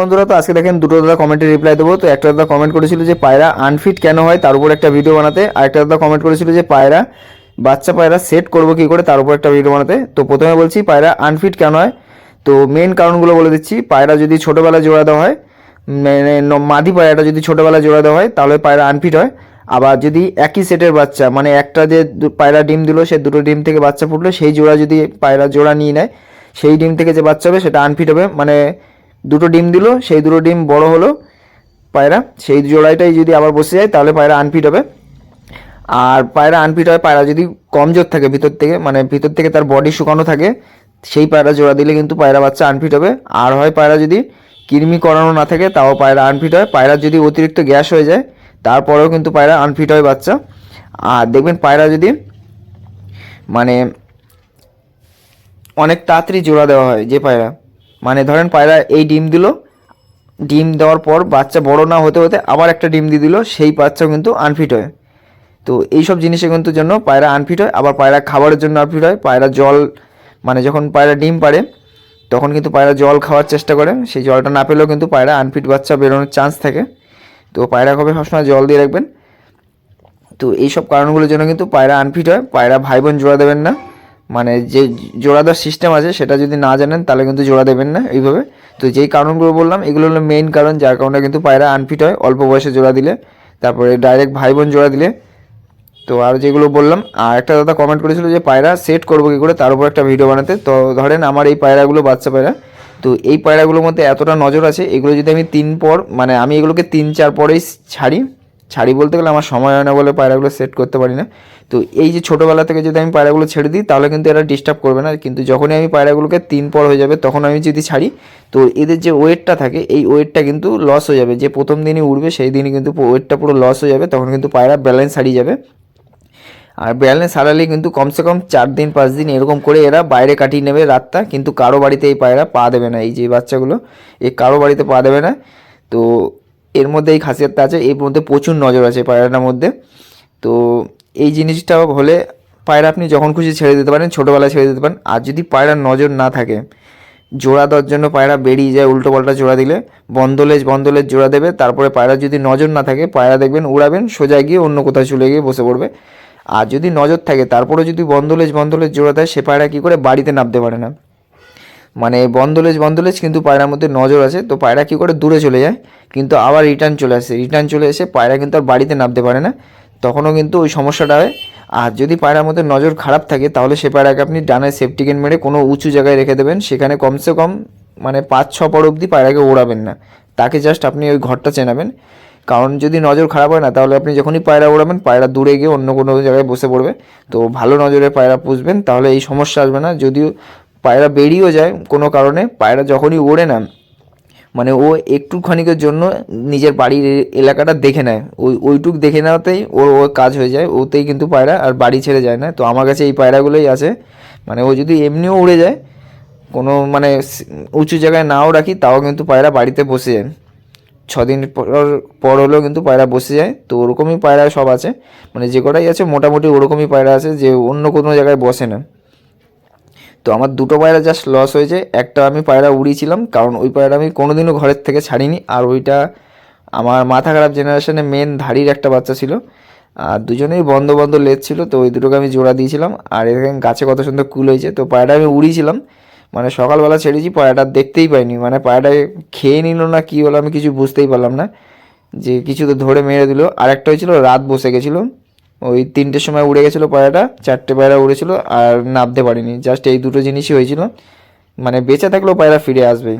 বন্ধুরা, তো আজকে দেখেন দুটো দাদা কমেন্টে রিপ্লাই দেবো। তো একটা দাদা কমেন্ট করেছিল যে, পায়রা আনফিট কেন হয়? তার উপর একটা ভিডিও বানাতে। আর একটা দাদা কমেন্ট করেছিল যে, পায়রা, বাচ্চা পায়রা সেট করব কী করে? তার উপর একটা ভিডিও বানাতে। তো প্রথমে বলছি, পায়রা আনফিট কেন হয়? তো মেন কারণগুলো বলে দিচ্ছি। পায়রা যদি ছোটোবেলায় জোড়া দেওয়া হয় মানে মাদি পায়রাটা যদি ছোটোবেলায় জোড়া দেওয়া হয়, তাহলে পায়রা আনফিট হয়। আবার যদি একই সেটের বাচ্চা মানে একটা যে পায়রা ডিম দিল, সে দুটো ডিম থেকে বাচ্চা ফুটলো, সেই জোড়া যদি পায়রা জোড়া নিয়ে নেয়, সেই ডিম থেকে যে বাচ্চা হবে, সেটা আনফিট হবে। মানে দুটো ডিম দিল, সেই দুটো ডিম বড় হলো। পায়রা, সেই জোড়াটাই যদি আবার বসে যায়, তাহলে পায়রা আনফিট হবে। আর পায়রা আনফিট হয়, পায়রা যদি কমজোর থাকে ভিতর থেকে মানে ভিতর থেকে তার বডি শুকানো থাকে, সেই পায়রা জোড়া দিলে কিন্তু পায়রা বাচ্চা আনফিট হবে। আর হয় পায়রা যদি কৃমি করানো না থাকে, তাও পায়রা আনফিট হয়। পায়রা যদি অতিরিক্ত গ্যাস হয়ে যায়, তারপরেও কিন্তু পায়রা আনফিট হয় বাচ্চা। আর দেখবেন পায়রা যদি মানে অনেক তাড়াতাড়ি জোড়া দেওয়া হয়, যে পায়রা। মানে ধরেন পায়রা এই ডিম দিল, ডিম দেওয়ার পর বাচ্চা বড় না হতে হতে আবার একটা ডিম দিয়ে দিল, সেই বাচ্চাও কিন্তু আনফিট হয়। তো এইসব জিনিসে কিন্তু জন্য পায়রা আনফিট হয়, আবার পায়রা খাবারের জন্য আনফিট হয়। পায়রা জল মানে যখন পায়রা ডিম পারে তখন কিন্তু পায়রা জল খাওয়ার চেষ্টা করে। সেই জলটা না পেলেও কিন্তু পায়রা আনফিট বাচ্চা বেরোনোর চান্স থাকে। তো পায়রা কবে সবসময় জল দিয়ে রাখবেন? তো এইসব কারণগুলোর জন্য কিন্তু পায়রা আনফিট হয়। পায়রা ভাই বোন জোড়া দেবেন না। মানে যে জোড়া দেওয়ার সিস্টেম আছে, সেটা যদি না জানেন, তাহলে কিন্তু জোড়া দেবেন না এইভাবে। তো যেই কারণগুলো বললাম, এগুলো হলো মেইন কারণ, যার কারণে কিন্তু পায়রা আনফিট হয়, অল্প বয়সে জোড়া দিলে। তারপরে ডাইরেক্ট ভাই বোন জোড়া দিলে। তো আর যেগুলো বললাম, আর একটা দাদা কমেন্ট করেছিল যে, পায়রা সেট করব কী করে, তার উপর একটা ভিডিও বানাতে। তো ধরেন আমার এই পায়রাগুলো বাচ্চা পায়রা। তো এই পায়রাগুলোর মধ্যে এতটা নজর আছে, এগুলো যদি আমি তিন পর মানে আমি এগুলোকে তিন, চার পরেই ছাড়ি ছাড়ি বলতে গেলে আমার সময় হয় না বলে পায়রাগুলো সেট করতে পারি না। তো এই যে ছোটোবেলা থেকে যদি আমি পায়রাগুলো ছেড়ে দিই, তাহলে কিন্তু এরা ডিস্টার্ব করবে না। কিন্তু যখনই আমি পায়রাগুলোকে তিন পর হয়ে যাবে, তখন আমি যদি ছাড়ি, তো এদের যে ওয়েটটা থাকে, এই ওয়েটটা কিন্তু লস হয়ে যাবে। যে প্রথম দিনই উঠবে সেই দিনই কিন্তু ওয়েটটা পুরো লস হয়ে যাবে, তখন কিন্তু পায়রা ব্যালেন্স হারিয়ে যাবে। আর ব্যালেন্স হারালে কিন্তু কমসে কম চার দিন, পাঁচ দিন এরকম করে এরা বাইরে কাটিয়ে নেবে রাতটা। কিন্তু কারও বাড়িতে এই পায়রা পা দেবে না, এই যে বাচ্চাগুলো এই কারও বাড়িতে পা দেবে না। তো এর মধ্যে এই খাসিয়াতটা আছে, এর মধ্যে প্রচুর নজর আছে পায়রাটার মধ্যে। তো এই জিনিসটা হলে পায়রা আপনি যখন খুশি ছেড়ে দিতে পারেন, ছোটোবেলায় ছেড়ে দিতে পারেন। আর যদি পায়রার নজর না থাকে, জোড়া দেওয়ার জন্য পায়রা বেরিয়ে যায় উল্টো পাল্টা জোড়া দিলে, বন্দলেজ বন্দলেজ জোড়া দেবে। তারপরে পায়রা যদি নজর না থাকে, পায়রা দেখবেন উড়াবেন, সোজা গিয়ে অন্য কোথাও চলে গিয়ে বসে পড়বে। আর যদি নজর থাকে তারপরে যদি বন্দলেজ বন্দলেজ জোড়া দেয়, সে পায়রা কী করে বাড়িতে নামতে পারে না। মানে বন্দলেজ বন্দলেজ কিন্তু পায়রার মধ্যে নজর আছে। তো পায়রা কী করে দূরে চলে যায়? কিন্তু আবার রিটার্ন চলে আসে। রিটার্ন চলে এসে পায়রা কিন্তু আর বাড়িতে নামতে পারে না। তখনও কিন্তু ওই সমস্যাটা হয়। আর যদি পায়রার মধ্যে নজর খারাপ থাকে, তাহলে সে পায়রাকে আপনি ডানায় সেফটিকেন মেরে কোনো উঁচু জায়গায় রেখে দেবেন। সেখানে কমসে কম মানে পাঁচ ছ পর অবধি পায়রাকে ওড়াবেন না। তাকে জাস্ট আপনি ওই ঘরটা চেনাবেন। কারণ যদি নজর খারাপ হয় না, তাহলে আপনি যখনই পায়রা ওড়াবেন, পায়রা দূরে গিয়ে অন্য কোনো জায়গায় বসে পড়বে। তো ভালো নজরে পায়রা পুষবেন, তাহলে এই সমস্যা আসবে না। যদিও পায়রা বেরিয়েও যায় কোনো কারণে, পায়রা যখনই ওড়ে না মানে ও একটুখানিকের জন্য নিজের বাড়ির এলাকাটা দেখে নেয়। ওই, ওইটুক দেখে নেওয়াতেই ওর ওর কাজ হয়ে যায়, ওতেই কিন্তু পায়রা আর বাড়ি ছেড়ে যায় না। তো আমার কাছে এই পায়রাগুলোই আছে। মানে ও যদি এমনিও উড়ে যায়, কোনো মানে উঁচু জায়গায় নাও রাখি, তাও কিন্তু পায়রা বাড়িতে বসে যায়। ছদিন পর পর হলেও কিন্তু পায়রা বসে যায়। তো ওরকমই পায়রা সব আছে। মানে যে কটাই আছে, মোটামুটি ওরকমই পায়রা আছে, যে অন্য কোনো জায়গায় বসে না। তো আমার দুটো পায়রা জাস্ট লস হয়েছে। একটা আমি পায়রা উড়িয়েছিলাম, কারণ ওই পায়রা আমি কোনোদিনও ঘরের থেকে ছাড়িনি। আর ওইটা আমার মাথা খারাপ জেনারেশনে মেন ধাড়ির একটা বাচ্চা ছিল। আর দুজনেই বন্ধ বন্ধ লেজ ছিল, তো ওই দুটোকে আমি জোড়া দিয়েছিলাম। আর এখানে গাছে কত সুন্দর কুল হয়েছে, তো পায়রাটা আমি উড়িয়েছিলাম। মানে সকালবেলা ছেড়েছি, পায়রাটা দেখতেই পাইনি। মানে পায়রাটা খেয়ে নিল না কী হলো আমি কিছু বুঝতেই পারলাম না। যে কিছু তো ধরে মেরে দিল। আর একটা হয়েছিল, রাত বসে গেছিল। ওই তিনটের সময় উড়ে গেছিল পায়রাটা চারটে পায়রা উড়েছিল আর নামতে পারিনি জাস্ট এই দুটো জিনিসই হয়েছিল। মানে বেঁচে থাকলেও পায়রা ফিরে আসবেই।